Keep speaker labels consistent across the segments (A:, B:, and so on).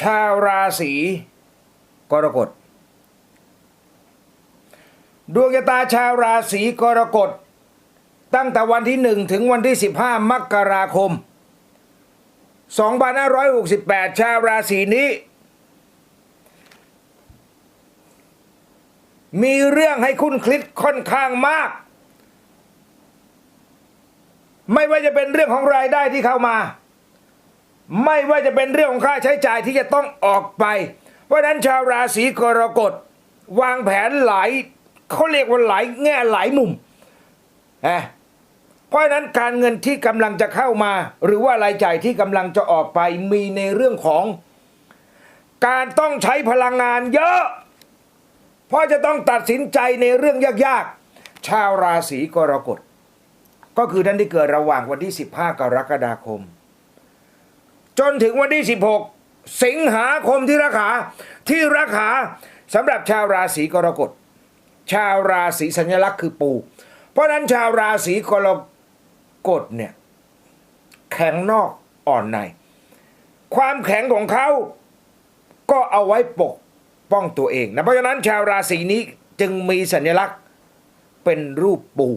A: ชาวราศีกรกฎดวงชะตาชาวราศีกรกฎตั้งแต่วันที่ 1 ถึงวันที่ 15 มกราคม 2568 ชาวราศีนี้ มีเรื่องให้คุ้นคิดค่อนข้างมาก ไม่ว่าจะเป็นเรื่องของรายได้ที่เข้ามา ไม่ว่าจะเป็นเรื่องของค่าใช้จ่ายที่จะต้องออกไป เพราะฉะนั้นชาวราศีกรกฎวางแผนหลายเขาเรียกว่าหลายแง่หลายมุมนะเพราะฉะนั้นการเงินที่กำลังจะเข้ามา หรือว่ารายจ่ายที่กำลังจะออกไปมีในเรื่องของ การต้องใช้พลังงานเยอะ เพราะจะต้องตัดสินใจในเรื่องยากๆ ชาวราศีกรกฎก็คือท่านที่เกิดระหว่างวันที่ 15 กรกฎาคม จนถึงวันที่ 16 สิงหาคมที่ราคาที่ราคาสำหรับชาวราศีกรกฎ ชาวราศีสัญลักษณ์คือปู เพราะนั้นชาวราศีกรกฎเนี่ยแข็งนอกอ่อนใน ความแข็งของเขาก็เอาไว้ปกป้องตัวเองนะเพราะฉะนั้นชาวราศีนี้จึงมีสัญลักษณ์เป็นรูปปู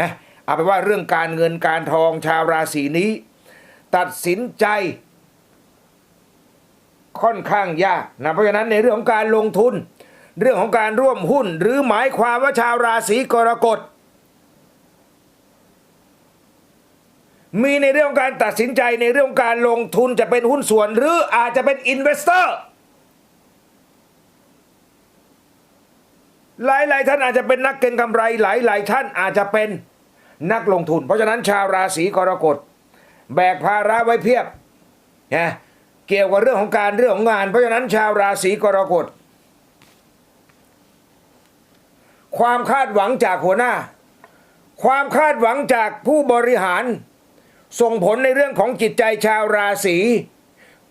A: นะเอาไปว่าเรื่องการเงินการทองชาวราศีนี้ ตัดสินใจ ค่อนข้างยากนะเพราะฉะนั้นในเรื่องของการลงทุน เรื่องของการร่วมหุ้น หรือหมายความว่าชาวราศีกรกฎมีในเรื่องของการตัดสินใจในเรื่องของการลงทุนจะเป็นหุ้นส่วนหรืออาจจะเป็นอินเวสเตอร์ หลายๆท่านอาจจะเป็นนักเก็งกำไรหลายๆท่านอาจจะเป็นนักลงทุน เพราะฉะนั้นชาวราศีกรกฎแบกภาระไว้เพียบนะ เกี่ยวกับเรื่องของการเรื่องของงาน เพราะฉะนั้นชาวราศีกรกฎ ความคาดหวังจากหัวหน้า ความคาดหวังจากผู้บริหาร ส่งผลในเรื่องของจิตใจชาวราศี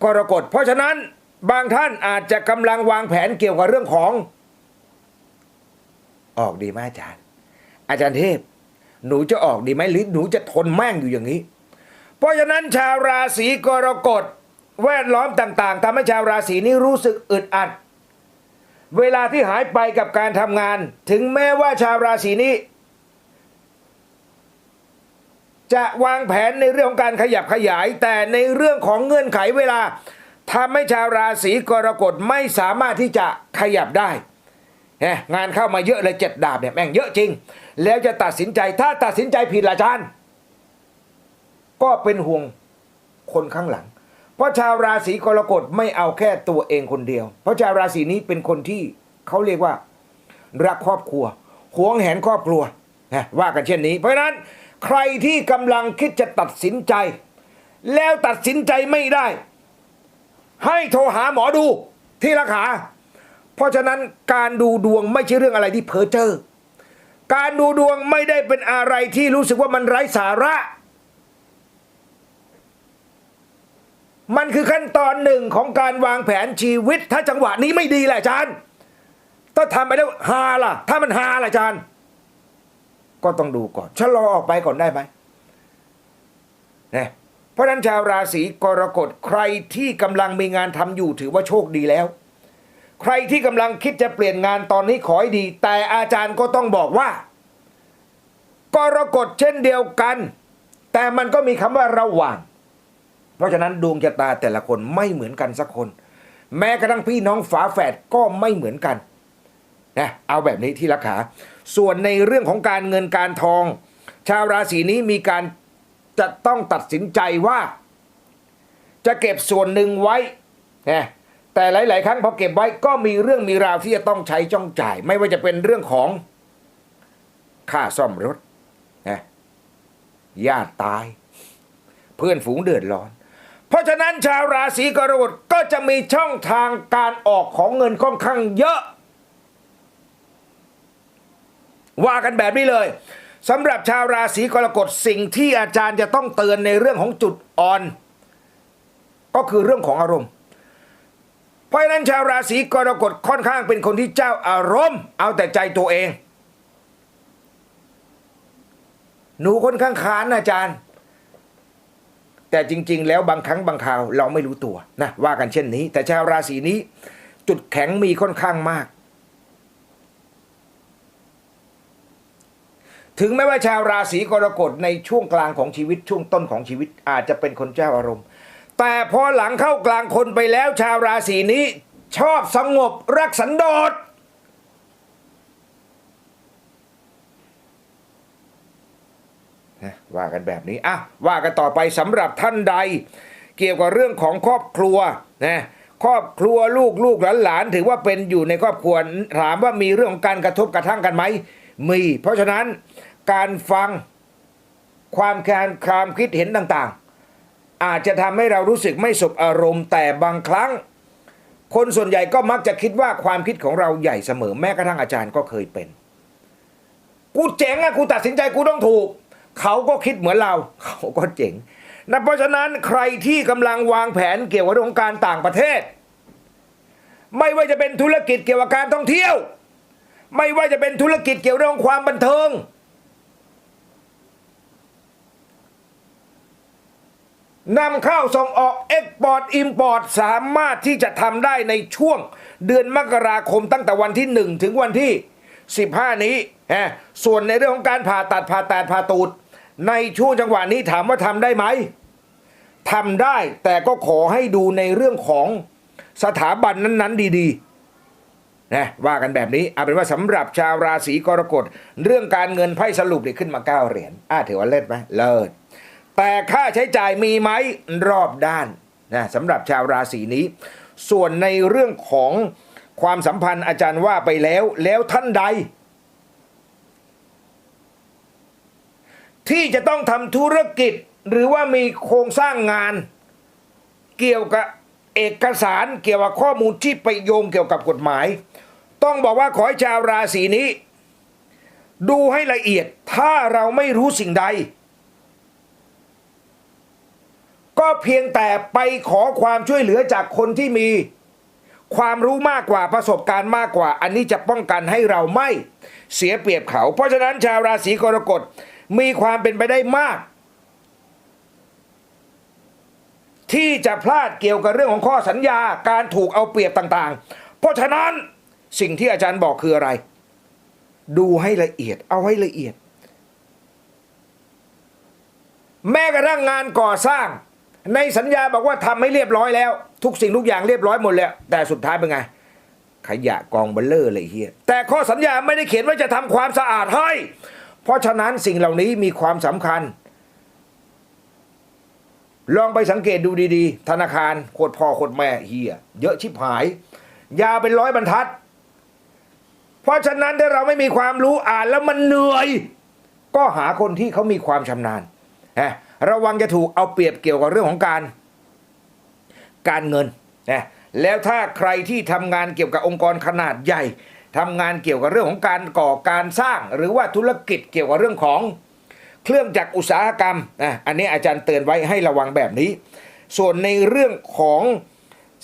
A: กรกฎ เพราะฉะนั้นบางท่านอาจจะกำลังวางแผนเกี่ยวกับเรื่องของ ออกดีไหมอาจารย์ อาจารย์เทพ หนูจะออกดีไหมหรือหนูจะทนแม่งอยู่อย่างนี้ เพราะฉะนั้นชาวราศีกรกฎ แวดล้อมต่างๆทำให้ชาวราศีนี้รู้สึกอึดอัด เวลาที่หายไปกับการทำงาน ถึงแม้ว่าชาวราศีนี้ จะวางแผนในเรื่องของการขยับขยาย แต่ในเรื่องของเงื่อนไขเวลาทำให้ชาวราศีกรกฎไม่สามารถที่จะขยับได้เนี่ยงานเข้ามาเยอะเลยเจ็ดดาบเนี่ยแม่งเยอะจริง แล้วจะตัดสินใจถ้าตัดสินใจผิดละจารย์ก็เป็นห่วงคนข้างหลัง เพราะชาวราศีกรกฎไม่เอาแค่ตัวเองคนเดียว เพราะชาวราศีนี้เป็นคนที่เขาเรียกว่า รักครอบครัวหวงแหนครอบครัวนะว่ากันเช่นนี้ เพราะฉะนั้นใครที่กำลังคิดจะตัดสินใจ แล้วตัดสินใจไม่ได้ ให้โทรหาหมอดูที่ราคาเพราะฉะนั้นการดูดวงไม่ใช่เรื่องอะไรที่เพ้อเจ้อการดูดวงไม่ได้เป็นอะไรที่รู้สึกว่ามันไร้สาระ มันคือขั้นตอนหนึ่งของการวางแผนชีวิต ถ้าจังหวะนี้ไม่ดีแหละอาจารย์ถ้าทำไปแล้วฮาล่ะ ถ้ามันฮาล่ะอาจารย์ ก็ต้องดูก่อนชะลอออกไปก่อนได้ไหมนะเพราะฉะนั้นชาวราศีกรกฎใครที่กำลังมีงานทำอยู่ถือว่าโชคดีแล้ว ใครที่กำลังคิดจะเปลี่ยนงานตอนนี้ขอให้ดี แต่อาจารย์ก็ต้องบอกว่า กรกฎเช่นเดียวกัน แต่มันก็มีคำว่าระหว่าง เพราะฉะนั้นดวงชะตาแต่ละคนไม่เหมือนกันสักคน แม้กระทั่งพี่น้องฝาแฝดก็ไม่เหมือนกันนะเอาแบบนี้ที่ราคาส่วนในเรื่องของการเงินการทอง ชาวราศีนี้มีการจะต้องตัดสินใจว่า จะเก็บส่วนหนึ่งไว้นะแต่หลาย ๆ ครั้งพอเก็บไว้ก็มีเรื่องมีราวที่จะต้องใช้จ้องจ่าย ไม่ว่าจะเป็นเรื่องของค่าซ่อมรถนะญาติตาย เพื่อนฝูงเดือดร้อน ราะฉะนั้นชาวราศีกรกฎก็จะมีช่องทางการออกของเงินค่อนข้างเยอะ ว่ากันแบบนี้เลยสำหรับชาวราศีกรกฎสิ่งที่อาจารย์จะต้องเตือนในเรื่องของจุดอ่อน ก็คือเรื่องของอารมณ์ เพราะฉะนั้นชาวราศีกรกฎค่อนข้างเป็นคนที่เจ้าอารมณ์ เอาแต่ใจตัวเอง หนูค่อนข้างขานอาจารย์ แต่จริง ๆ แล้วบางครั้งบางคราวเราไม่รู้ตัวนะว่ากันเช่นนี้ แต่ชาวราศีนี้จุดแข็งมีค่อนข้างมาก ถึงแม้ว่าชาวราศีกรกฎในช่วงกลางของชีวิตช่วงต้นของชีวิตอาจจะเป็นคนเจ้าอารมณ์ แต่พอหลังเข้ากลางคนไปแล้วชาวราศีนี้ชอบสงบรักสันโดษนะ ว่ากันแบบนี้อะว่ากันต่อไปสำหรับท่านใด เกี่ยวกับเรื่องของครอบครัวนะครอบครัวลูกลูกหลานหลานถือว่าเป็นอยู่ในครอบครัวถามว่ามีเรื่องของการกระทบกระทั่งกันไหมมี เพราะฉะนั้นการฟังความการความคิดเห็นต่างๆ อาจจะทำให้เรารู้สึกไม่สบอารมณ์แต่บางครั้ง คนส่วนใหญ่ก็มักจะคิดว่าความคิดของเราใหญ่เสมอแม้กระทั่งอาจารย์ก็เคยเป็น กูเจ๋งอะกูตัดสินใจกูต้องถูก เขาก็คิดเหมือนเรา เขาก็เจ๋งนะเพราะฉะนั้นใครที่กำลังวางแผนเกี่ยวกับเรื่องของการต่างประเทศ ไม่ว่าจะเป็นธุรกิจเกี่ยวกับการท่องเที่ยว ไม่ว่าจะเป็นธุรกิจเกี่ยวกับเรื่องความบันเทิง นำเข้าส่งออกเอ็กพอร์ตอิมพอร์ตสามารถที่จะทำได้ในช่วงเดือนมกราคมตั้งแต่วันที่ 1 ถึงวันที่ 15 นี้ฮะส่วนในเรื่องของการผ่าตัดผ่าตัดผ่าตูด ในช่วงจังหวะนี้ถามว่าทำได้ไหมทำได้แต่ก็ขอให้ดูในเรื่องของสถาบันนั้น ๆ ดีๆนะว่ากันแบบนี้เอาเป็นว่าสำหรับชาวราศีกรกฎเรื่องการเงินไพ่สรุปเนี่ยขึ้นมา 9 เหรียญอ่าถือว่าเลิศไหมเลิศแต่ค่าใช้จ่ายมีไหมรอบด้านนะสำหรับชาวราศีนี้ ส่วนในเรื่องของความสัมพันธ์อาจารย์ว่าไปแล้ว แล้วท่านใด ที่จะต้องทำธุรกิจหรือว่ามีโครงสร้างงาน เกี่ยวกับเอกสารเกี่ยวกับข้อมูลที่ไปโยงเกี่ยวกับกฎหมาย ต้องบอกว่าขอให้ชาวราศีนี้ ดูให้ละเอียดถ้าเราไม่รู้สิ่งใด ก็เพียงแต่ไปขอความช่วยเหลือจากคนที่มีความรู้มากกว่าประสบการณ์มากกว่า อันนี้จะป้องกันให้เราไม่เสียเปรียบเขา เพราะฉะนั้นชาวราศีกรกฎ มีความเป็นไปได้มาก ที่จะพลาดเกี่ยวกับเรื่องของข้อสัญญาการถูกเอาเปรียบต่าง ๆ เพราะฉะนั้นสิ่งที่อาจารย์บอกคืออะไร ดูให้ละเอียด เอาให้ละเอียด แม้กระทั่งงานก่อสร้าง ในสัญญาบอกว่าทำให้เรียบร้อยแล้ว ทุกสิ่งทุกอย่างเรียบร้อยหมดแล้ว แต่สุดท้ายเป็นไงขยะกองเบลเลอร์เลยเฮียแต่ข้อสัญญาไม่ได้เขียนว่าจะทำความสะอาดให้ เพราะฉะนั้นสิ่งเหล่านี้มีความสำคัญ ลองไปสังเกตดูดีๆ ธนาคารโคตรพ่อโคตรแม่เฮียเยอะชิบหาย ยาวเป็นร้อยบรรทัด เพราะฉะนั้นถ้าเราไม่มีความรู้อ่านแล้วมันเหนื่อย ก็หาคนที่เขามีความชำนาญนะระวังจะถูกเอาเปรียบเกี่ยวกับเรื่องของการ การเงินนะแล้วถ้าใครที่ทำงานเกี่ยวกับองค์กรขนาดใหญ่ ทำงานเกี่ยวกับเรื่องของการก่อการสร้าง หรือว่าธุรกิจเกี่ยวกับเรื่องของเครื่องจักรอุตสาหกรรมนะอันนี้อาจารย์เตือนไว้ให้ระวังแบบนี้ ส่วนในเรื่องของ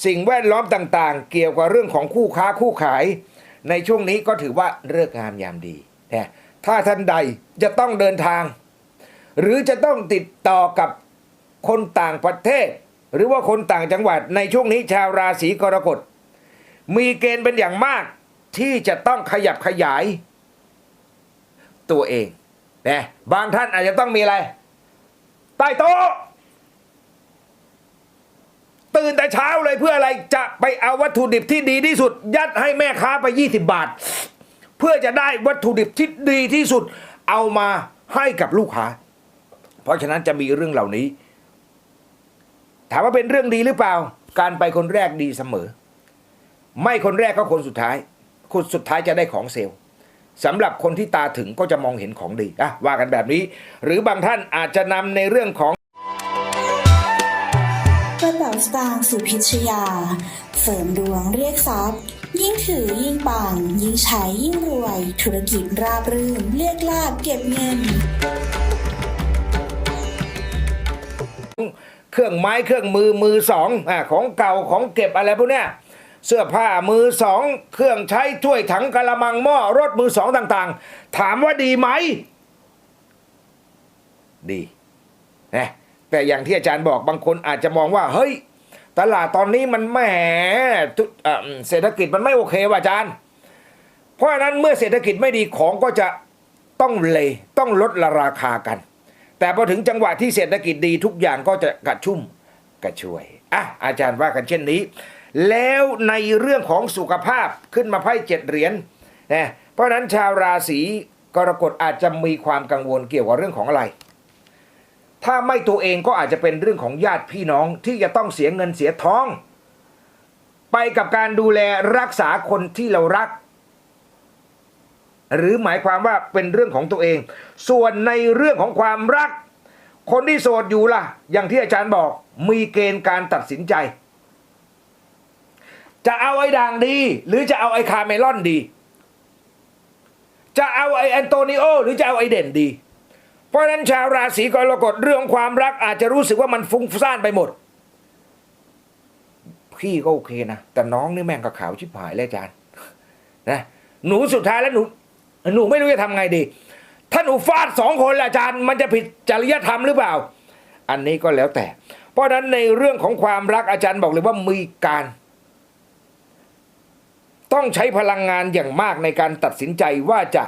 A: สิ่งแวดล้อมต่างๆ เกี่ยวกับเรื่องของคู่ค้าคู่ขาย ในช่วงนี้ก็ถือว่าเลิกงามยามดีนะถ้าท่านใดจะต้องเดินทาง หรือจะต้องติดต่อกับคนต่างประเทศ หรือว่าคนต่างจังหวัดในช่วงนี้ชาวราศีกรกฎมีเกณฑ์เป็นอย่างมาก ที่จะต้องขยับขยาย ตัวเองนะบางท่านอาจจะต้องมีอะไร ใต้โต๊ะ ตื่นแต่เช้าเลยเพื่ออะไรจะไปเอาวัตถุดิบที่ดีที่สุด ยัดให้แม่ค้าไป 20 บาท เพื่อจะได้วัตถุดิบที่ดีที่สุด เอามาให้กับลูกค้า เพราะฉะนั้นจะมีเรื่องเหล่านี้ ถามว่าเป็นเรื่องดีหรือเปล่า การไปคนแรกดีเสมอ ไม่คนแรกก็คนสุดท้าย คนสุดท้ายจะได้ของเซลล์สำหรับคนที่ตาถึงก็จะมองเห็นของดีอะว่ากันแบบนี้ หรือบางท่านอาจจะนำในเรื่องของ
B: กระเป๋าสตางค์สุพิชยา เสริมดวงเรียกทรัพย์ ยิ่งถือยิ่งปัง ยิ่งใช้ยิ่งรวย ธุรกิจราบรื่น เรียกลาบเก็บเงิน
A: เครื่องไม้เครื่องมือมือสองอะของเก่าของเก็บอะไรพวกเนี้ย เสื้อผ้ามือสองเครื่องใช้ถ้วยถังกะละมังหม้อรถมือสองต่างๆ ถามว่าดีไหม ดีนะแต่อย่างที่อาจารย์บอกบางคนอาจจะมองว่า เฮ้ย ตลาดตอนนี้มันแหมเอ่อเศรษฐกิจมันไม่โอเคว่ะอาจารย์ เพราะฉะนั้นเมื่อเศรษฐกิจไม่ดีของก็จะต้องเลย ต้องลดราคากัน แต่พอถึงจังหวะที่เศรษฐกิจดีทุกอย่างก็จะกระชุ่มกระชวยอะอาจารย์ว่ากันเช่นนี้ แล้วในเรื่องของสุขภาพขึ้นมาไพ่เจ็ดเหรียญนะเพราะนั้นชาวราศีกรกฎอาจจะมีความกังวลเกี่ยวกับเรื่องของอะไร ถ้าไม่ตัวเองก็อาจจะเป็นเรื่องของญาติพี่น้องที่จะต้องเสียเงินเสียทอง ไปกับการดูแลรักษาคนที่เรารัก หรือหมายความว่าเป็นเรื่องของตัวเอง ส่วนในเรื่องของความรัก คนที่โสดอยู่ล่ะ อย่างที่อาจารย์บอกมีเกณฑ์การตัดสินใจ จะเอาไอ้ด่างดี หรือจะเอาไอ้คาเมลอนดี จะเอาไอ้แอนโตนิโอหรือจะเอาไอ้เด่นดี เพราะนั้นชาวราศีกรกฎเรื่องความรักอาจจะรู้สึกว่ามันฟุ้งซ่านไปหมด พี่ก็โอเคนะ แต่น้องนี่แม่งก็ขาวชิบหายเลยอาจารย์นะหนูสุดท้ายแล้วหนูหนูไม่รู้จะทำไงดี ถ้าหนูฟาดสองคนล่ะอาจารย์ มันจะผิดจริยธรรมหรือเปล่า อันนี้ก็แล้วแต่ เพราะฉะนั้นในเรื่องของความรักอาจารย์บอกเลยว่ามีการ ต้องใช้พลังงานอย่างมากในการตัดสินใจว่าจะ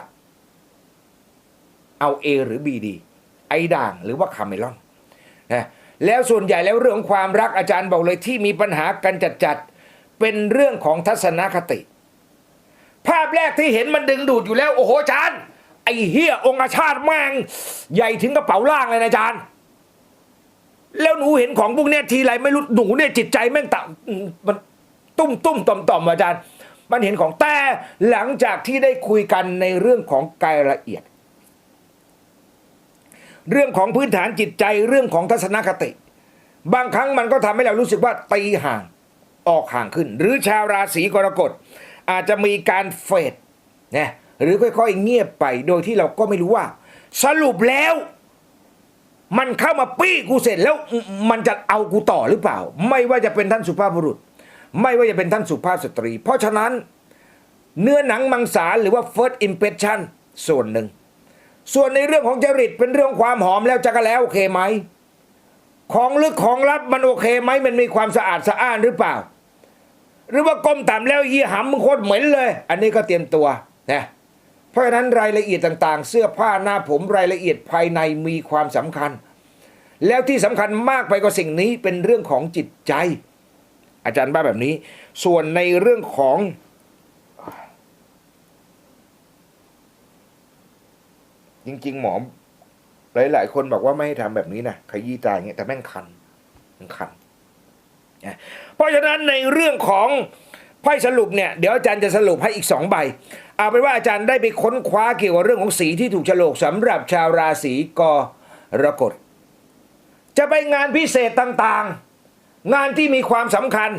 A: เอา A หรือ B ดี ไอด่างหรือว่าคาเมลอนนะแล้วส่วนใหญ่แล้วเรื่องของความรักอาจารย์บอกเลยที่มีปัญหากันจัดๆเป็นเรื่องของทัศนคติ ภาพแรกที่เห็นมันดึงดูดอยู่แล้ว โอ้โหอาจารย์ ไอเฮียองคชาติแม่ง ใหญ่ถึงกระเป๋าล่างเลยนะอาจารย์ แล้วหนูเห็นของพวกเนี้ยทีไรไม่รู้หนูเนี่ยจิตใจแม่งต่มันตุ้มตุ้มต่อมต่อมอาจารย์ มันเห็นของแต่หลังจากที่ได้คุยกันในเรื่องของกายละเอียด เรื่องของพื้นฐานจิตใจเรื่องของทัศนคติ บางครั้งมันก็ทำให้เรารู้สึกว่าตีห่างออกห่างขึ้น หรือชาวราศีกรกฎอาจจะมีการเฟดนะหรือค่อยๆ เงียบไปโดยที่เราก็ไม่รู้ว่า สรุปแล้ว มันเข้ามาปี้กูเสร็จแล้วมันจะเอากูต่อหรือเปล่า ไม่ว่าจะเป็นท่านสุภาพบุรุษ ไม่ว่าจะเป็นท่านสุภาพสตรี เพราะฉะนั้นเนื้อหนังมังสาหรือว่า first impression ส่วนหนึ่ง ส่วนในเรื่องของจริตเป็นเรื่องความหอมแล้วจะก็แล้วโอเคไหม ของลึกของลับมันโอเคไหมมันมีความสะอาดสะอ้านหรือเปล่า หรือว่าก้มต่ำแล้วยี่หำมึงโคตรเหม็นเลย อันนี้ก็เตรียมตัวนะเพราะฉะนั้นรายละเอียดต่างๆ เสื้อผ้าหน้าผมรายละเอียดภายในมีความสำคัญ แล้วที่สำคัญมากไปกว่าสิ่งนี้เป็นเรื่องของจิตใจ อาจารย์บ้าแบบนี้ ส่วนในเรื่องของจริง ๆ หมอหลาย ๆ คนบอกว่าไม่ให้ทำแบบนี้นะขยี้ตาอย่างเงี้ยแต่แม่งคันมันคันเพราะฉะนั้นในเรื่องของไพ่สรุปเนี่ยเดี๋ยวอาจารย์จะสรุปให้อีกสองใบ เอาเป็นว่าอาจารย์ได้ไปค้นคว้าเกี่ยวกับเรื่องของสีที่ถูกฉลกสำหรับชาวราศีกรกฎจะไปงานพิเศษต่าง ๆ งานที่มีความสำคัญ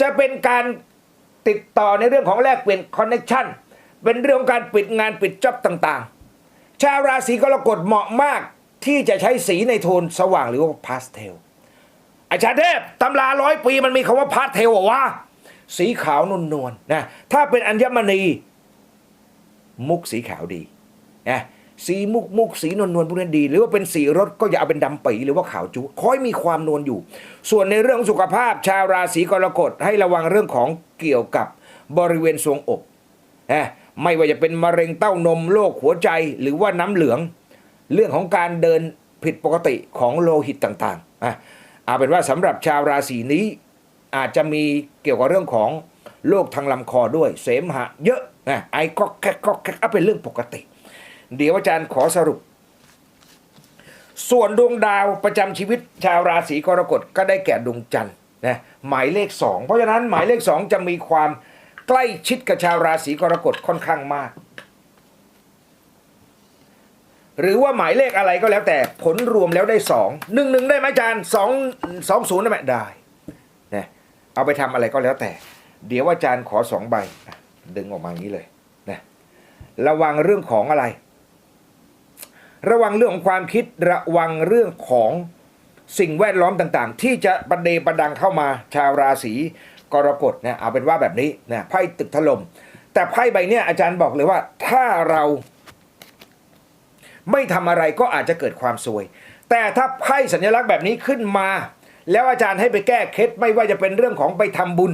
A: จะเป็นการติดต่อในเรื่องของแลกเปลี่ยนคอนเน็ชันเป็นเรื่องของการปิดงานปิดจ็อบต่างๆ ชาวราศีกรกฎเหมาะมากที่จะใช้สีในโทนสว่างหรือว่าพาสเทลอาจารย์เทพตำราร้อยปีมันมีคำว่าพาสเทลเหรอวะสีขาวนวลนวลๆนะถ้าเป็นอัญมณีมุกสีขาวดีนะ สีมุกมุกสีนวลนวลพวกนั้นดี หรือว่าเป็นสีรถก็อย่าเอาเป็นดำปีหรือว่าขาวจุคอยมีความนวลอยู่ ส่วนในเรื่องสุขภาพชาวราศีกรกฎให้ระวังเรื่องของเกี่ยวกับบริเวณทรวงอกนะไม่ว่าจะเป็นมะเร็งเต้านมโรคหัวใจหรือว่าน้ำเหลือง เรื่องของการเดินผิดปกติของโลหิตต่างๆอะเอาเป็นว่าสำหรับชาวราศีนี้อาจจะมีเกี่ยวกับเรื่องของโรคทางลำคอด้วย เสมหะเยอะนะไอก็แคกก็แคกอ่เป็นเรื่องปกติ เดี๋ยวอาจารย์ขอสรุป ส่วนดวงดาวประจำชีวิตชาวราศีกรกฎก็ได้แก่ดวงจันทร์นะหมายเลขสองเพราะฉะนั้นหมายเลขสองจะมีความใกล้ชิดกับชาวราศีกรกฎค่อนข้างมาก หรือว่าหมายเลขอะไรก็แล้วแต่ผลรวมแล้วได้สองหนึ่งหนึ่งได้ไหมอาจารย์สองสองศูนย์ได้ไหมได้นะเอาไปทำอะไรก็แล้วแต่ เดี๋ยวอาจารย์ขอสองใบดึงออกมาอย่างนี้เลยนะระวังเรื่องของอะไร ระวังเรื่องของความคิดระวังเรื่องของสิ่งแวดล้อมต่างๆ ที่จะประเดประดังเข้ามาชาวราศีกรกฎเนี่ยเอาเป็นว่าแบบนี้นะไพ่ตึกถล่มแต่ไพ่ใบเนี้ยอาจารย์บอกเลยว่าถ้าเรา ไม่ทำอะไรก็อาจจะเกิดความซวย แต่ถ้าไพ่สัญลักษณ์แบบนี้ขึ้นมา แล้วอาจารย์ให้ไปแก้เคล็ดไม่ว่าจะเป็นเรื่องของไปทำบุญ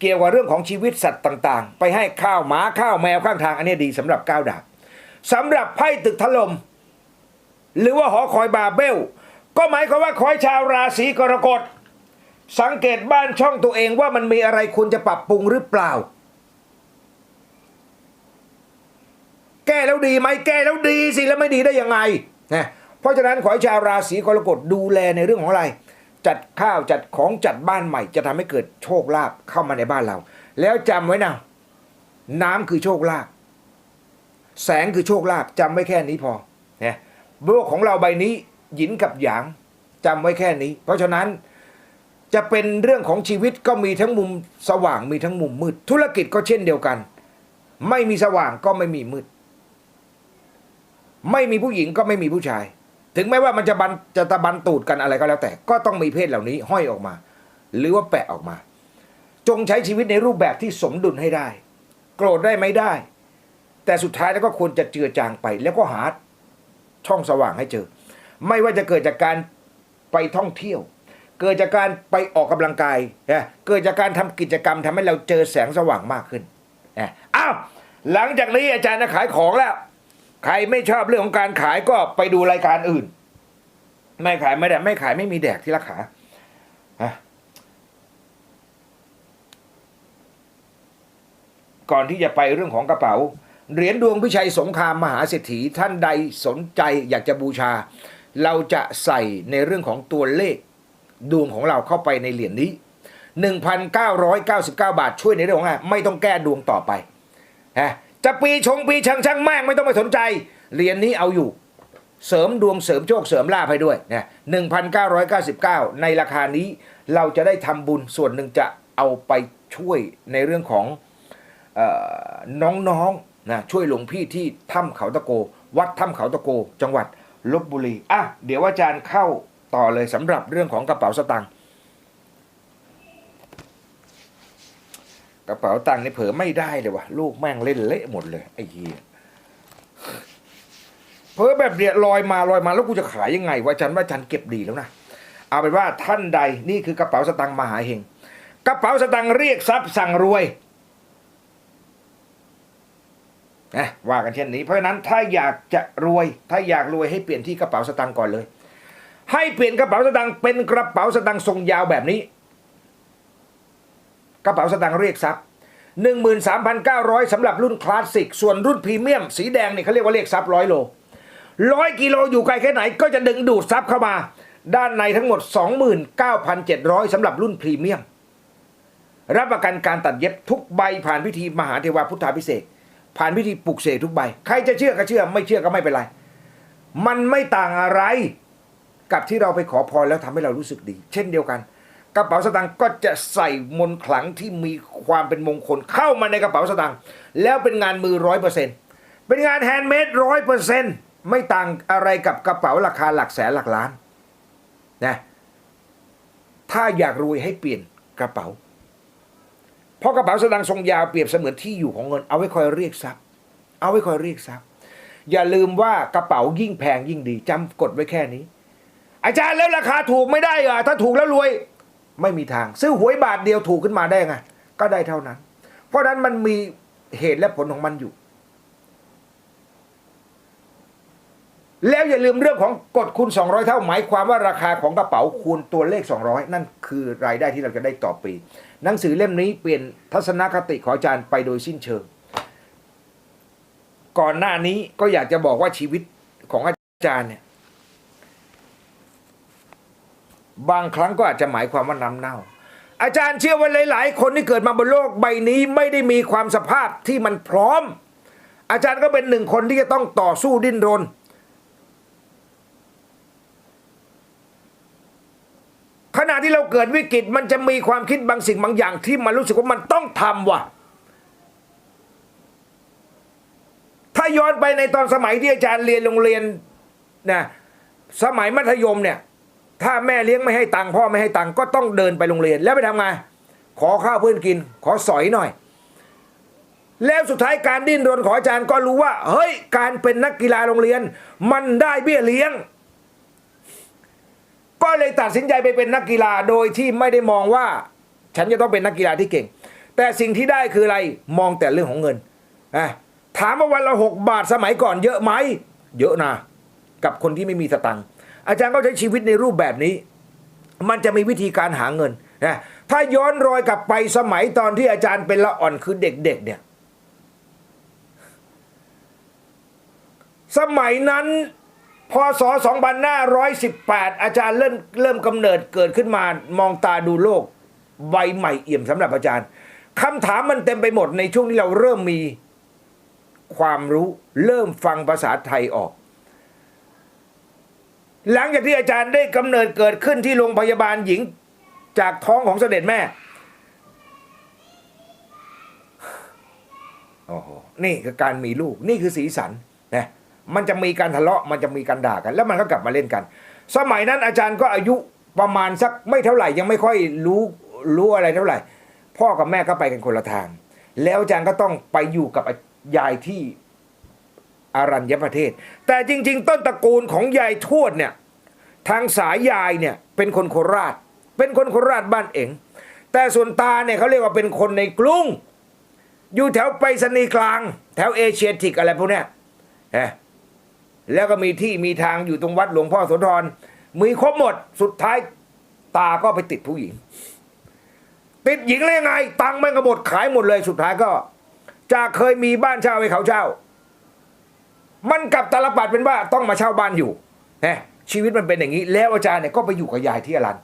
A: เกี่ยวกับเรื่องของชีวิตสัตว์ต่างๆ ไปให้ข้าวหมาข้าวแมวข้างทางอันนี้ดีสำหรับก้าวดาบสำหรับไพ่ตึกถล่ม หรือว่าหอคอยบาเบล ก็หมายความว่าขอให้ชาวราศีกรกฎ สังเกตบ้านช่องตัวเองว่ามันมีอะไรควรจะปรับปรุงหรือเปล่า แก้แล้วดีไหมแก้แล้วดีสิแล้วไม่ดีได้ยังไงนะเพราะฉะนั้นขอให้ชาวราศีกรกฎดูแลในเรื่องของอะไร จัดข้าวจัดของจัดบ้านใหม่ จะทำให้เกิดโชคลาภเข้ามาในบ้านเรา แล้วจำไว้นะน้ำคือโชคลาภแสงคือโชคลาภจำไว้แค่นี้พอ โลกของเราใบนี้หยินกับหยางจำไว้แค่นี้ เพราะฉะนั้นจะเป็นเรื่องของชีวิตก็มีทั้งมุมสว่างมีทั้งมุมมืด ธุรกิจก็เช่นเดียวกัน ไม่มีสว่างก็ไม่มีมืด ไม่มีผู้หญิงก็ไม่มีผู้ชาย ถึงแม้ว่ามันจะบันจะตะบันตูดกันอะไรก็แล้วแต่ ก็ต้องมีเพศเหล่านี้ห้อยออกมา หรือว่าแปะออกมา จงใช้ชีวิตในรูปแบบที่สมดุลให้ได้ โกรธได้ไหมได้ แต่สุดท้ายแล้วก็ควรจะเจือจางไป แล้วก็หา ช่องสว่างให้เจอ ไม่ว่าจะเกิดจากการไปท่องเที่ยว เกิดจากการไปออกกำลังกายนะเกิดจากการทำกิจกรรมทำให้เราเจอแสงสว่างมากขึ้นนะอ้าวหลังจากนี้อาจารย์จะขายของแล้ว ใครไม่ชอบเรื่องของการขายก็ไปดูรายการอื่น ไม่ขายไม่ได้ไม่ขายไม่มีแดกที่ราคาก่อนที่จะไปเรื่องของกระเป๋า เหรียญดวงพิชัยสงครามมหาเศรษฐีท่านใดสนใจอยากจะบูชา เราจะใส่ในเรื่องของตัวเลขดวงของเราเข้าไปในเหรียญนี้ 1,999 บาทช่วยในเรื่องของอะไรไม่ต้องแก้ดวงต่อไปฮะจะปีชงปีชังช่างแม่งไม่ต้องไปสนใจเหรียญนี้เอาอยู่ เสริมดวงเสริมโชคเสริมลาภให้ด้วยนะ1,999 ในราคานี้เราจะได้ทำบุญส่วนหนึ่งจะเอาไปช่วยในเรื่องของออน้องๆ นะช่วยหลวงพี่ที่ถ้ำเขาตะโก วัดถ้ำเขาตะโก จังหวัดลบบุรีอะเดี๋ยวอาจารย์เข้าต่อเลยสำหรับเรื่องของกระเป๋าสตางค์กระเป๋าตังค์นี่เผลอไม่ได้เลยวะลูกแม่งเล่นเละหมดเลยไอ้เหี้ยเพ้อแบบเดียลอยมาลอยมาแล้วกูจะขายยังไงวะอาจันว่าอาจันเก็บดีแล้วนะเอาเป็นว่าท่านใดนี่คือกระเป๋าสตางค์มหาเฮงกระเป๋าสตางค์เรียกทรัพย์สั่งรวย นะว่ากันเช่นนี้ เพราะฉะนั้นถ้าอยากจะรวย ถ้าอยากรวยให้เปลี่ยนที่กระเป๋าสตางค์ก่อนเลย ให้เปลี่ยนกระเป๋าสตางค์เป็นกระเป๋าสตางค์ทรงยาวแบบนี้ กระเป๋าสตางค์เรียกทรัพย์13,900สำหรับรุ่นคลาสสิก ส่วนรุ่นพรีเมียม สีแดงนี่เขาเรียกว่าเรียกทรัพย์ร้อยโลร้อยกิโลอยู่ไกลแค่ไหนก็จะดึงดูดซับเข้ามา ด้านในทั้งหมด 29,700สำหรับรุ่นพรีเมียม รับประกันการตัดเย็บทุกใบผ่านพิธีมหาเทวาพุทธาพิเศษ ผ่านพิธีปลุกเสกทุกใบ ใครจะเชื่อก็เชื่อ ไม่เชื่อก็ไม่เป็นไร มันไม่ต่างอะไร กับที่เราไปขอพรแล้วทำให้เรารู้สึกดี เช่นเดียวกัน กระเป๋าสตางค์ก็จะใส่มนขลังที่มีความเป็นมงคลเข้ามาในกระเป๋าสตางค์แล้วเป็นงานมือร้อยเปอร์เซ็นต์เป็นงานแฮนด์เมดร้อยเปอร์เซ็นต์ไม่ต่างอะไรกับกระเป๋าราคาหลักแสนหลักล้านนะถ้าอยากรวยให้เปลี่ยนกระเป๋า เพราะกระเป๋าสตางค์ทรงยาวเปรียบเสมือนที่อยู่ของเงิน เอาไว้คอยเรียกทรัพย์ เอาไว้คอยเรียกทรัพย์ อย่าลืมว่ากระเป๋ายิ่งแพงยิ่งดีจำกฎไว้แค่นี้ อาจารย์แล้วราคาถูกไม่ได้เหรอถ้าถูกแล้วรวยไม่มีทาง ซื้อหวยบาทเดียวถูกขึ้นมาได้ไงก็ได้เท่านั้น เพราะนั้นมันมีเหตุและผลของมันอยู่ แล้วอย่าลืมเรื่องของกฎคูณ 200 เท่าหมายความว่าราคาของกระเป๋าคูณตัวเลข 200 นั่นคือรายได้ที่เราจะได้ต่อปี หนังสือเล่มนี้เปลี่ยนทัศนคติของอาจารย์ไปโดยสิ้นเชิง ก่อนหน้านี้ก็อยากจะบอกว่าชีวิตของอาจารย์เนี่ยบางครั้งก็อาจจะหมายความว่าน้ำเน่า อาจารย์เชื่อว่าหลาย ๆ คนที่เกิดมาบนโลกใบนี้ไม่ได้มีความสภาพที่มันพร้อม อาจารย์ก็เป็นหนึ่งคนที่จะต้องต่อสู้ดิ้นรน ขณะ ที่เราเกิดวิกฤตมันจะมีความคิดบางสิ่งบางอย่าง ที่มันรู้สึกว่ามันต้องทำว่ะ ถ้าย้อนไปในตอนสมัยที่อาจารย์เรียนโรงเรียนนะสมัยมัธยมเนี่ย ถ้าแม่เลี้ยงไม่ให้ตังค์พ่อไม่ให้ตังค์ก็ต้องเดินไปโรงเรียนแล้วไปทำไงขอข้าวเพื่อนกิน ขอสอยหน่อย แล้วสุดท้ายการดิ้นรนของอาจารย์ก็รู้ว่า เฮ้ย การเป็นนักกีฬาโรงเรียน มันได้เบี้ยเลี้ยง ก็เลยตัดสินใจไปเป็นนักกีฬาโดยที่ไม่ได้มองว่า ฉันจะต้องเป็นนักกีฬาที่เก่ง แต่สิ่งที่ได้คืออะไรมองแต่เรื่องของเงินอะถามว่าวันละหกบาทสมัยก่อนเยอะไหมเยอะนะกับคนที่ไม่มีสตังค์อาจารย์ก็ใช้ชีวิตในรูปแบบนี้ มันจะมีวิธีการหาเงินนะถ้าย้อนรอยกลับไปสมัยตอนที่อาจารย์เป็นละอ่อนคือเด็กๆเนี่ย สมัยนั้น พศ 2518 อาจารย์เริ่มเริ่มกำเนิดเกิดขึ้นมามองตาดูโลกใบใหม่เอี่ยมสำหรับอาจารย์คำถามมันเต็มไปหมดในช่วงที่เราเริ่มมีความรู้เริ่มฟังภาษาไทยออก หลังจากที่อาจารย์ได้กำเนิดเกิดขึ้นที่โรงพยาบาลหญิงจากท้องของเสด็จแม่โอ้โหนี่คือการมีลูกนี่คือสีสัน มันจะมีการทะเลาะมันจะมีการด่ากัน แล้วมันก็กลับมาเล่นกัน สมัยนั้นอาจารย์ก็อายุประมาณสักไม่เท่าไหร่ยังไม่ค่อยรู้รู้อะไรเท่าไหร่ พ่อกับแม่ก็ไปกันคนละทาง แล้วอาจารย์ก็ต้องไปอยู่กับยายที่อารัญญประเทศ แต่จริง ๆ ต้นตระกูลของยายทวดเนี่ยทางสายยายเนี่ยเป็นคนโคราช เป็นคนโคราชบ้านเองแต่ส่วนตาเนี่ยเขาเรียกว่าเป็นคนในกรุง อยู่แถวไปรษณีย์กลาง แถวเอเชียติกอะไรพวกเนี้ยเอ แล้วก็มีที่มีทางอยู่ตรงวัดหลวงพ่อโสธรมีครบหมดสุดท้ายตาก็ไปติดผู้หญิง ติดหญิงได้ยังไง ตังค์แม่งก็หมดขายหมดเลยสุดท้ายก็จากเคยมีบ้านเช่าให้เขาเช่า มันกลับตลปัดเป็นว่าต้องมาเช่าบ้านอยู่เนะชีวิตมันเป็นอย่างนี้ แล้วอาจารย์เนี่ยก็ไปอยู่กับยายที่อรัน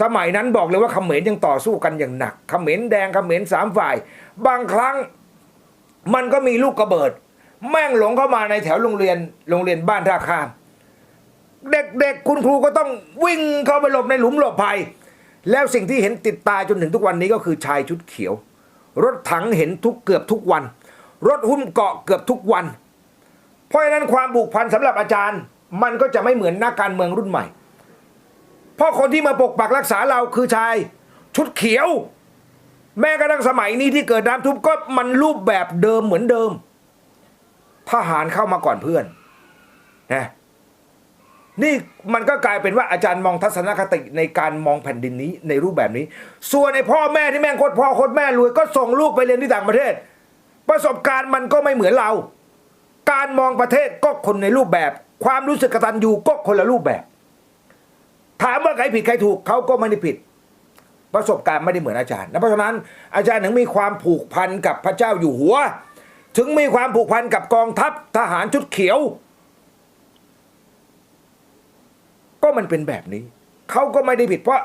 A: สมัยนั้นบอกเลยว่าเขมรยังต่อสู้กันอย่างหนักเขมรแดงเขมรสามฝ่าย บางครั้งมันก็มีลูกกระเบิด แม่งหลงเข้ามาในแถวโรงเรียนโรงเรียนบ้านท่าข้าม เด็กๆคุณครูก็ต้องวิ่งเข้าไปหลบในหลุมหลบภัย แล้วสิ่งที่เห็นติดตาจนถึงทุกวันนี้ก็คือชายชุดเขียว รถถังเห็นทุกเกือบทุกวัน รถหุ้มเกาะเกือบทุกวัน เพราะฉะนั้นความผูกพันสำหรับอาจารย์ มันก็จะไม่เหมือนนักการเมืองรุ่นใหม่ เพราะคนที่มาปกปักรักษาเราคือชายชุดเขียว แม้กระทั่งสมัยนี้ที่เกิดน้ำท่วมก็มันรูปแบบเดิมเหมือนเดิม ทหารเข้ามาก่อนเพื่อนนะนี่มันก็กลายเป็นว่าอาจารย์มองทัศนคติในการมองแผ่นดินนี้ในรูปแบบนี้ ส่วนไอ้พ่อแม่ที่แม่งโคตรพ่อโคตรแม่รวยก็ส่งลูกไปเรียนที่ต่างประเทศ ประสบการณ์มันก็ไม่เหมือนเรา การมองประเทศก็คนในรูปแบบ ความรู้สึกกตัญญูก็คนละรูปแบบ ถามว่าใครผิดใครถูกเขาก็ไม่ได้ผิด ประสบการณ์ไม่ได้เหมือนอาจารย์ และเพราะฉะนั้นอาจารย์ถึงมีความผูกพันกับพระเจ้าอยู่หัว ถึงมีความผูกพันกับกองทัพทหารชุดเขียว ก็มันเป็นแบบนี้ เขาก็ไม่ได้ผิดเพราะ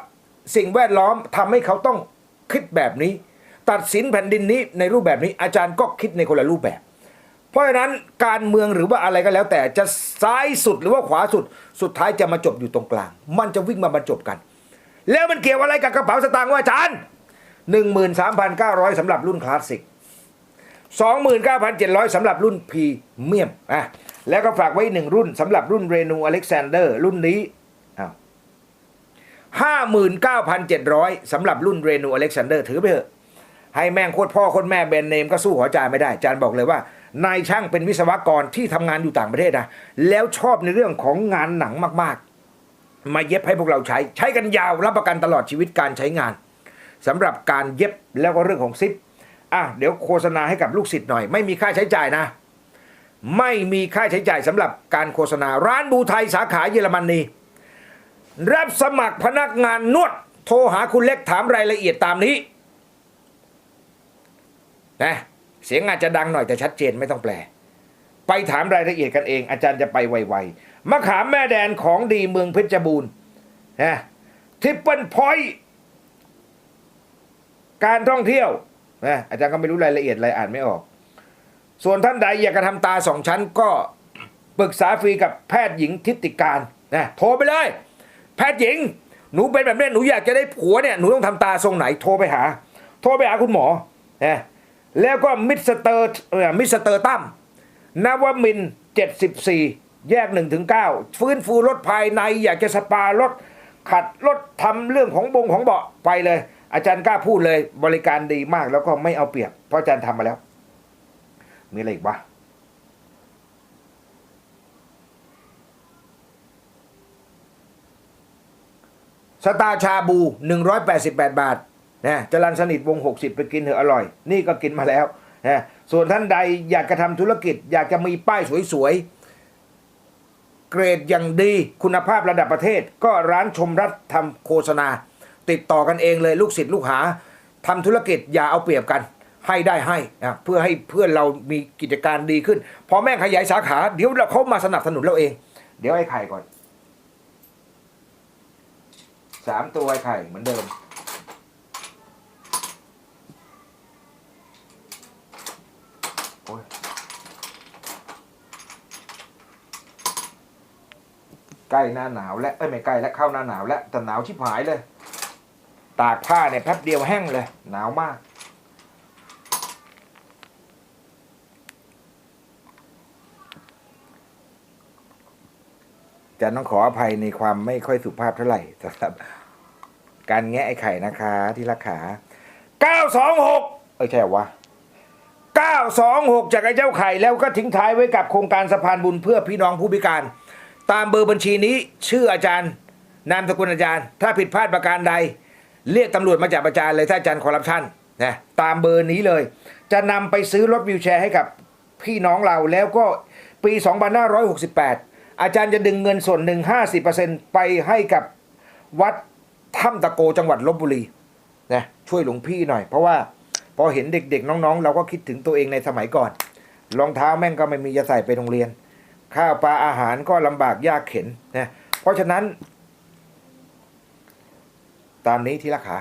A: สิ่งแวดล้อมทำให้เขาต้องคิดแบบนี้ ตัดสินแผ่นดินนี้ในรูปแบบนี้ อาจารย์ก็คิดในคนละรูปแบบ เพราะฉะนั้นการเมืองหรือว่าอะไรก็แล้ว แต่จะซ้ายสุดหรือว่าขวาสุด สุดท้ายจะมาจบอยู่ตรงกลาง มันจะวิ่งมาบรรจบกัน แล้วมันเกี่ยวอะไรกับกระเป๋าสตางค์ว่าอาจารย์หนึ่งหมื่นสามพันเก้าร้อยสำหรับรุ่นคลาสสิก สองหมื่นเก้าพันเจ็ดร้อยสำหรับรุ่นพรีเมียมอะแล้วก็ฝากไว้หนึ่งรุ่นสำหรับรุ่นเรนูอเล็กซานเดอร์รุ่นนี้ห้าหมื่นเก้าพันเจ็ดร้อยสำหรับรุ่นเรนูอเล็กซานเดอร์ถือไปเถอะ ให้แม่งโคตรพ่อโคตรแม่แบรนด์เนมก็สู้หัวจานไม่ได้อาจารย์บอกเลยว่านายช่างเป็นวิศวกรที่ทำงานอยู่ต่างประเทศนะ แล้วชอบในเรื่องของงานหนังมากๆ มาเย็บให้พวกเราใช้ ใช้กันยาวรับประกันตลอดชีวิตการใช้งานสำหรับการเย็บแล้วก็เรื่องของซิป อะเดี๋ยวโฆษณาให้กับลูกศิษย์หน่อย ไม่มีค่าใช้จ่ายนะ ไม่มีค่าใช้จ่ายสำหรับการโฆษณา ร้านบูไทยสาขาเยอรมนีรับสมัครพนักงานนวด โทรหาคุณเล็กถามรายละเอียดตามนี้นะเสียงอาจจะดังหน่อยแต่ชัดเจนไม่ต้องแปล ไปถามรายละเอียดกันเอง อาจารย์จะไปไวๆมะขามแม่แดนของดีเมืองเพชรบูรณ์นะทิปเปิลพอยต์การท่องเที่ยว นะอาจารย์ก็ไม่รู้รายละเอียดอะไรอ่านไม่ออก ส่วนท่านใดอยากจะทำตาสองชั้นก็ปรึกษาฟรีกับแพทย์หญิงทิติการนะโทรไปเลย แพทย์หญิง หนูเป็นแบบนี้หนูอยากจะได้ผัวเนี่ยหนูต้องทำตาทรงไหนโทรไปหา โทรไปหาคุณหมอนะแล้วก็มิสเตอร์มิสเตอร์ตั้มนวมินเจ็ดสิบสี่แยกหนึ่งถึงเก้าฟื้นฟูรถภายในอยากจะสปารถขัดรถทำเรื่องของบงของเบาะไปเลย อาจารย์กล้าพูดเลยบริการดีมากแล้วก็ไม่เอาเปรียบ เพราะอาจารย์ทำมาแล้ว มีอะไรอีกวะสตาชาบู 188 บาทนะจรันสนิทวง 60 ไปกินเถอะอร่อย นี่ก็กินมาแล้วนะส่วนท่านใดอยากจะทำธุรกิจ อยากจะมีป้ายสวยๆ เกรดอย่างดีคุณภาพระดับประเทศ ก็ร้านชมรัฐทำโฆษณา ติดต่อกันเองเลยลูกศิษย์ลูกหาทำธุรกิจอย่าเอาเปรียบกัน ให้ได้ให้นะเพื่อให้เพื่อนเรามีกิจการดีขึ้น พอแม่งขยายสาขาเดี๋ยวเราเขามาสนับสนุนเราเอง เดี๋ยวไอ้ไข่ก่อนสามตัวไอ้ไข่เหมือนเดิมใกล้หน้าหนาวแล้วเอ้ยไม่ใกล้แล้วเข้าหน้าหนาวแล้วแต่หนาวชิบหายเลย ตากผ้าเนี่ยแป๊บเดียวแห้งเลย หนาวมาก จะต้องขออภัยในความไม่ค่อยสุภาพเท่าไหร่สำหรับ การแงะไอ้ไข่นะคะ ที่รักขา926เอ้ยใช่เหรอวะ926จากไอ้เจ้าไข่แล้วก็ทิ้งท้ายไว้กับโครงการสะพานบุญเพื่อพี่น้องผู้พิการ ตามเบอร์บัญชีนี้ ชื่ออาจารย์ นามสกุลอาจารย์ ถ้าผิดพลาดประการใด เรียกตำรวจมาจับอาจารย์เลยถ้าอาจารย์คอร์รัปชันนะตามเบอร์นี้เลย จะนำไปซื้อรถวิวแชร์ให้กับพี่น้องเราแล้วก็ปี 2568 อาจารย์จะดึงเงินส่วนหนึ่ง50%ไปให้กับวัดถ้ำตะโกจังหวัดลบบุรีนะช่วยหลวงพี่หน่อย เพราะว่าพอเห็นเด็กๆ น้องๆ เราก็คิดถึงตัวเองในสมัยก่อน รองเท้าแม่งก็ไม่มีจะใส่ไปโรงเรียน ข้าวปลาอาหารก็ลำบากยากเข็นนะเพราะฉะนั้น ตามนี้ที่ราคา